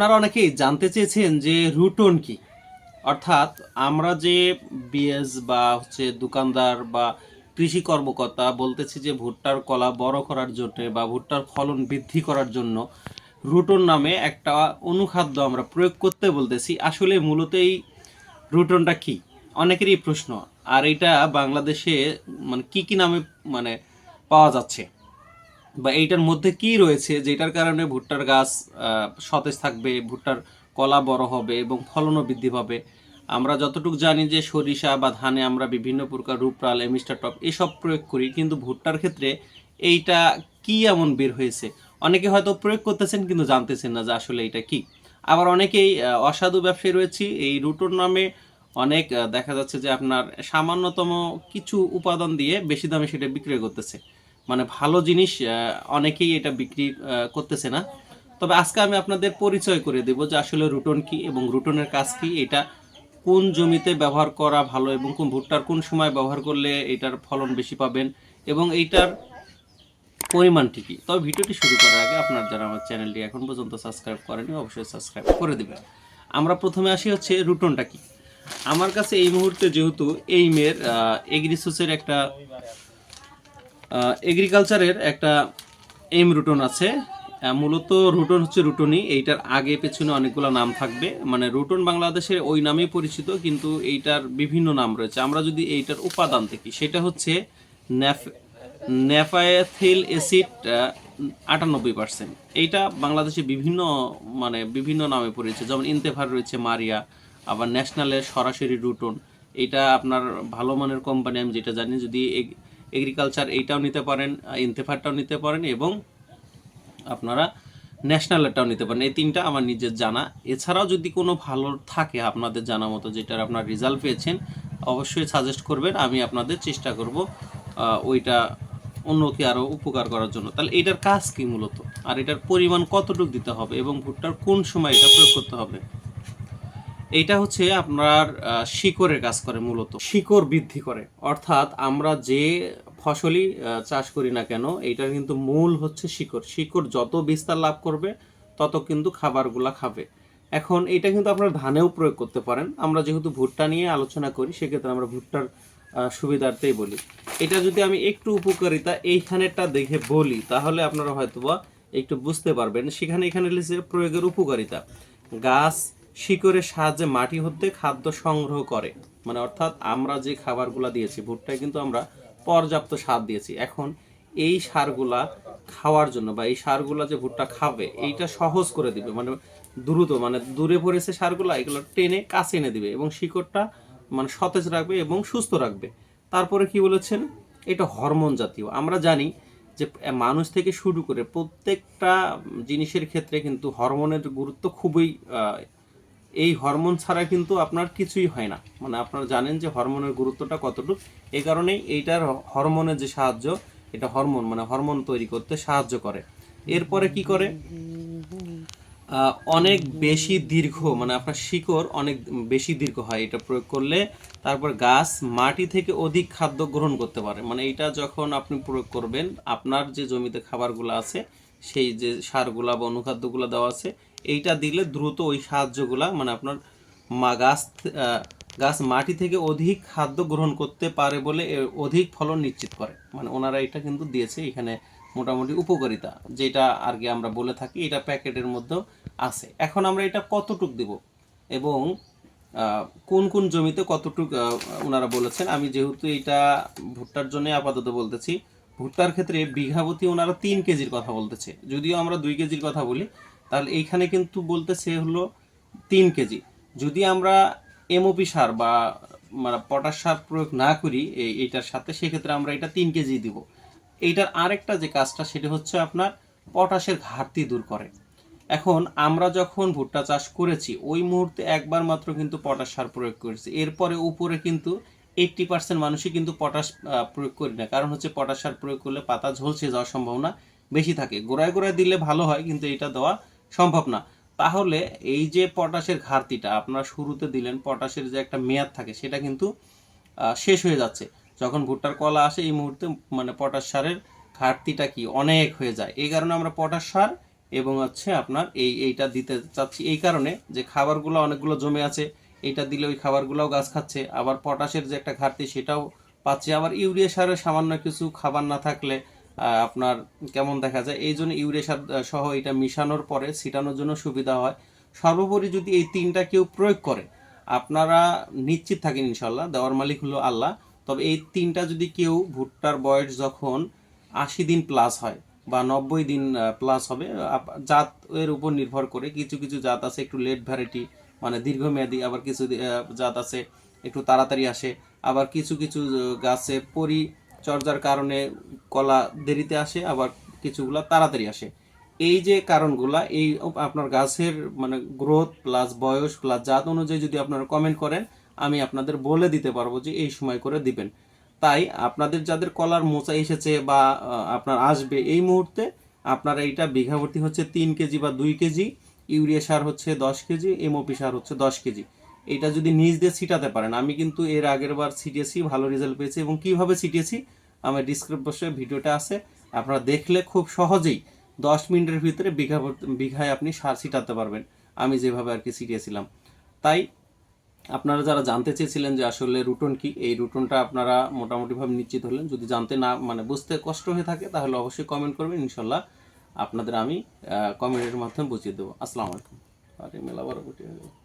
আপনারা অনেকেই জানতে চেয়েছেন যে রুটন কি? অর্থাৎ আমরা যে বিএস বা হচ্ছে দোকানদার বা কৃষি কর্মকর্তা বলতেছি যে ভুট্টার কলা বড় করার জন্য বা ভুট্টার ফলন বৃদ্ধি করার জন্য রুটন নামে একটা অনুখাদ্য আমরা প্রয়োগ করতে বলতেছি। আসলে মূলত এই রুটনটা কি? অনেকেরই প্রশ্ন। আর এটা বাংলাদেশে মানে কি কি নামে মানে পাওয়া যাচ্ছে? বা এইটার মধ্যে কি রয়েছে যেটার কারণে ভুট্টার গাছ সতেজ থাকবে, ভুট্টার কলা বড় হবে এবং ফলনও বৃদ্ধি পাবে? আমরা যতটুকু জানি যে সরিষা বা ধানে আমরা বিভিন্ন প্রকার রূপরাল এমিস্টার টপ এসব প্রয়োগ করি, কিন্তু ভুট্টার ক্ষেত্রে এইটা কি এমন বের হয়েছে? অনেকে হয়তো প্রয়োগ করতেছেন কিন্তু জানতেছেন না যে আসলে এটা কি। আবার অনেকেই অসাধু ব্যবসায়ী রয়েছে, এই রুটোর নামে অনেক দেখা যাচ্ছে যে আপনার সামান্যতম কিছু উপাদান দিয়ে বেশি দামে সেটা বিক্রয় করতেছে। মানে ভালো জিনিস অনেকেই এটা বিক্রি করতেছে না। তবে আজকে আমি আপনাদের পরিচয় করে দেব যে আসলে রুটন কি এবং রুটনের কাজ কি, এটা কোন জমিতে ব্যবহার করা ভালো এবং কোন ভুট্টার কোন সময় ব্যবহার করলে এটার ফলন বেশি পাবেন এবং এইটার পরিমাণটি কি। তবে ভিডিওটি শুরু করার আগে আপনার যারা আমার চ্যানেলটি এখন পর্যন্ত সাবস্ক্রাইব করেনি অবশ্যই সাবস্ক্রাইব করে দেবেন। আমরা প্রথমে আসি হচ্ছে রুটনটা কি। আমার কাছে এই মুহূর্তে যেহেতু এই মেয়ের এগ্রিসোসের একটা এগ্রিকালচারের একটা এম রুটন আছে। মূলত রুটন হচ্ছে রুটনই এইটার আগে পেছনে অনেকগুলো নাম থাকবে। মানে রুটন বাংলাদেশের ওই নামেই পরিচিত, কিন্তু এইটার বিভিন্ন নাম রয়েছে। আমরা যদি এইটার উপাদান দেখি, সেটা হচ্ছে ন্যাফ ন্যাফায়াথিল অ্যাসিড আটানব্বই পার্সেন্ট এইটা বাংলাদেশে বিভিন্ন মানে বিভিন্ন নামে পরিচিত। যেমন ইন্তেফার রয়েছে মারিয়া, আবার ন্যাশনালের সরাসরি রুটন এটা আপনার ভালো মানের কোম্পানি আমি যেটা জানি, যদি এগ্রিকালচার এইটাও নিতে পারেন ইন্তেফারটাও নিতে পারেন এবং আপনারা ন্যাশনালেরটাও নিতে পারেন। এই তিনটা আমার নিজের জানা। এছাড়াও যদি কোনো ভালো থাকে আপনাদের জানা মতো, যেটার আপনার রেজাল্ট পেয়েছেন, অবশ্যই সাজেস্ট করবেন। আমি আপনাদের চেষ্টা করব ওইটা অন্যকে আরও উপকার করার জন্য। তাহলে এটার কাজ কি মূলত? আর এটার পরিমাণ কতটুকু দিতে হবে এবং ভুট্টার কোন সময় এটা প্রয়োগ করতে হবে? এইটা হচ্ছে আপনার শিকড়ের কাজ করে মূলত। শিকড় বৃদ্ধি করে। অর্থাৎ আমরা যে ফসলই চাষ করি না কেন, এইটার কিন্তু মূল হচ্ছে শিকড়। শিকড় যত বিস্তার লাভ করবে, তত কিন্তু খাবারগুলা খাবে। এখন এটা কিন্তু আপনার ধানেও প্রয়োগ করতে পারেন। আমরা যেহেতু ভুট্টা নিয়ে আলোচনা করি, সেক্ষেত্রে আমরা ভুট্টার সুবিধার্থেই বলি। এটা যদি আমি একটু উপকারিতা এইখানেরটা দেখে বলি, তাহলে আপনারা হয়তোবা একটু বুঝতে পারবেন। সেখানে এখানে লিখেছে প্রয়োগের উপকারিতা। গাছ শিকড়ের সাহায্যে মাটি হতে খাদ্য সংগ্রহ করে। মানে অর্থাৎ আমরা যে খাবারগুলা দিয়েছি, ভুট্টায় কিন্তু আমরা পর্যাপ্ত সার দিয়েছি। এখন এই সারগুলা খাওয়ার জন্য বা এই সারগুলা যে ভুট্টা খাবে, এইটা সহজ করে দিবে। মানে দ্রুত মানে দূরে পড়েছে সারগুলা, এগুলো টেনে কাছে এনে দিবে এবং শিকড়টা মানে সতেজ রাখবে এবং সুস্থ রাখবে। তারপরে কি বলেছেন? এটা হরমোন জাতীয়। আমরা জানি যে মানুষ থেকে শুরু করে প্রত্যেকটা জিনিসের ক্ষেত্রে কিন্তু হরমোনের গুরুত্ব খুবই এই হরমোন ছাড়া কিন্তু আপনার কিছুই হয় না। মানে আপনারা জানেন যে হরমোনের গুরুত্বটা কতটুকু। এই কারণেই এইটার হরমোনের যে সাহায্য, এটা হরমোন মানে হরমোন তৈরি করতে সাহায্য করে। এরপরে কি করে? অনেক বেশি দীর্ঘ মানে আপনার শিকড় অনেক বেশি দীর্ঘ হয় এটা প্রয়োগ করলে। তারপর গাছ মাটি থেকে অধিক খাদ্য গ্রহণ করতে পারে। মানে এটা যখন আপনি প্রয়োগ করবেন, আপনার যে জমিতে খাবারগুলো আছে, সেই যে সারগুলা বা অনুখাদ্যগুলো দেওয়া আছে এইটা দিলে দ্রুত ওই সাহায্যগুলা মানে আপনার মা গাছ গাছ মাটি থেকে অধিক খাদ্য গ্রহণ করতে পারে বলে অধিক ফলন নিশ্চিত করে। মানে ওনারা এটা কিন্তু দিয়েছে, এখানে মোটামুটি উপকারিতা, যেটা আর কি আমরা বলে থাকি, এটা প্যাকেটের মধ্যেও আছে। এখন আমরা এটা কতটুক দিব এবং কোন কোন জমিতে কতটুক ওনারা বলেছেন, আমি যেহেতু এটা ভুট্টার জন্য আপাতত বলতেছি, ভুট্টার ক্ষেত্রে বিঘাপতি ওনারা তিন কেজির কথা বলতেছে। যদিও আমরা দুই কেজির কথা বলি তাহলে এইখানে কিন্তু বলতেছে হলো তিন কেজি। যদি আমরা এমওপি সার বা মানে পটাশ সার প্রয়োগ না করি এই, এইটার সাথে, সেক্ষেত্রে আমরা এটা তিন কেজি দিব। এইটার আরেকটা যে কাজটা, সেটা হচ্ছে আপনার পটাশের ঘাটতি দূর করে। এখন আমরা যখন ভুট্টা চাষ করেছি, ওই মুহূর্তে একবার মাত্র কিন্তু পটাশ সার প্রয়োগ করেছি। এরপরে উপরে কিন্তু এইট্টি পার্সেন্ট মানুষই কিন্তু পটাশ প্রয়োগ করি না। কারণ হচ্ছে পটাশ সার প্রয়োগ করলে পাতা ঝলসে যাওয়ার সম্ভাবনা বেশি থাকে। গোড়ায় গোড়ায় দিলে ভালো হয়, কিন্তু এটা দেওয়া সম্ভব না। তাহলে এই যে পটাশের ঘাটতিটা আপনারা শুরুতে দিলেন, পটাশের যে একটা মেয়াদ থাকে, সেটা কিন্তু শেষ হয়ে যাচ্ছে। যখন ভুট্টার কলা আসে, এই মুহূর্তে মানে পটাশ সারের ঘাটতিটা কি অনেক হয়ে যায়। এই কারণে আমরা পটাশ সার এবং হচ্ছে আপনার এই, এইটা দিতে চাচ্ছি। এই কারণে যে খাবারগুলো অনেকগুলো জমে আছে, এইটা দিলে ওই খাবারগুলোও গাছ খাচ্ছে। আবার পটাশের যে একটা ঘাটতি, সেটাও পাচ্ছে। আবার ইউরিয়া সারের সামান্য কিছু খাবার না থাকলে আপনার কেমন দেখা যায়? এই জন্য ইউরিয়া সহ এটা মিশানোর পরে ছিটানোর জন্য সুবিধা হয়। সর্বোপরি যদি এই তিনটা কেউ প্রয়োগ করে, আপনারা নিশ্চিত থাকেন ইনশাল্লাহ দেওয়ার মালিক হলো আল্লাহ। তবে এই তিনটা যদি কেউ, ভুট্টার বয়স যখন আশি দিন প্লাস হয় বা নব্বই দিন প্লাস হবে জাত এর উপর নির্ভর করে কিছু কিছু জাত আছে একটু লেট ভ্যারাইটি মানে দীর্ঘমেয়াদী, আবার কিছু জাত আছে একটু তাড়াতাড়ি আসে, আবার কিছু কিছু গাছে গাছে পরিচর্যার কারণে কলা দেরিতে আসে, আবার কিছুগুলা তাড়াতাড়ি আসে। এই যে কারণগুলা, এই আপনার গাছের মানে গ্রোথ প্লাস বয়স প্লাস জাত অনুযায়ী যদি আপনারা কমেন্ট করেন, আমি আপনাদের বলে দিতে পারব যে এই সময় করে দিবেন। তাই আপনাদের যাদের কলার মোচা এসেছে বা আপনার আসবে এই মুহূর্তে, আপনারা এইটা বিঘা ভর্তি হচ্ছে তিন কেজি বা দুই কেজি, ইউরিয়া সার হচ্ছে দশ কেজি এমওপি সার হচ্ছে দশ কেজি। এটা যদি নিজ দিয়ে ছিটাতে পারেন, আমি কিন্তু এর আগের বার ছিটিয়েছি, ভালো রেজাল্ট পেয়েছি এবং কীভাবে ছিটিয়েছি, আমার ডিসক্রিপশনে ভিডিওটা আছে, আপনারা দেখলে খুব সহজেই দশ মিনিটের ভিতরে বিঘা বিঘায় আপনি সার ছিটাতে পারবেন, আমি যেভাবে আর কি ছিটিয়েছিলাম। তাই আপনারা যারা জানতে চেয়েছিলেন যে আসলে রুটন কি, এই রুটনটা আপনারা মোটামুটিভাবে নিশ্চিত হলেন, যদি জানতে না মানে বুঝতে কষ্ট হয়ে থাকে, তাহলে অবশ্যই কমেন্ট করবেন ইনশাল্লাহ আপনাদের আমি কমেন্টের মাধ্যমে বুঝিয়ে দেবো। আসসালামু আলাইকুম। আরে মেলা বড় হয়ে।